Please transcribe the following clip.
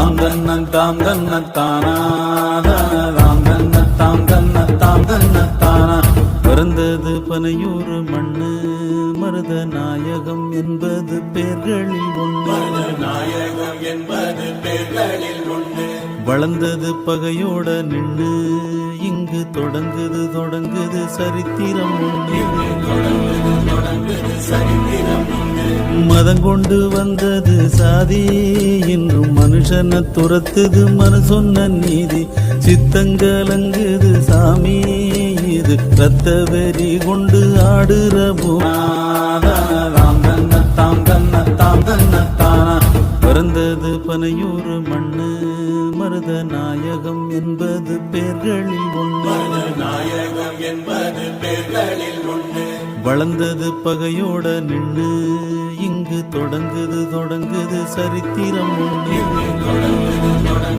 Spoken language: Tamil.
தாம் தன்ன தாம் தன்ன தானா தாம் தன்ன தாம் தன்ன தாம் தன்ன தானா. பிறந்தது பனையூர் மண்ணு மருத நாயகம் என்பது பேர்களில் ஒன்று நாயகம் என்பது பேர்களில் உண்டு வளர்ந்தது பகையோட நின்று இங்கு தொடங்குது தொடங்குது சரித்திரம் ஒன்று மதம் கொண்டு வந்தது சாதி. இன்றும் மனுஷனை துரத்துது மனு சொன்ன நீதி சித்தங்கலங்குது சாமி. இது ரத்த வெறி கொண்டு ஆடுற பூமாதாம் தன்ன தாம் தன்ன தாம் பிறந்தது பனையூர் மண்ணு. மருத நாயகம் என்பது பேர்களில் ஒன்று நாயகம் என்பது பேர்களில் ஒன்று வளர்ந்தது பகையோட நின்று. இங்கு தொடங்குது தொடங்குது சரித்திரம் ஒன்று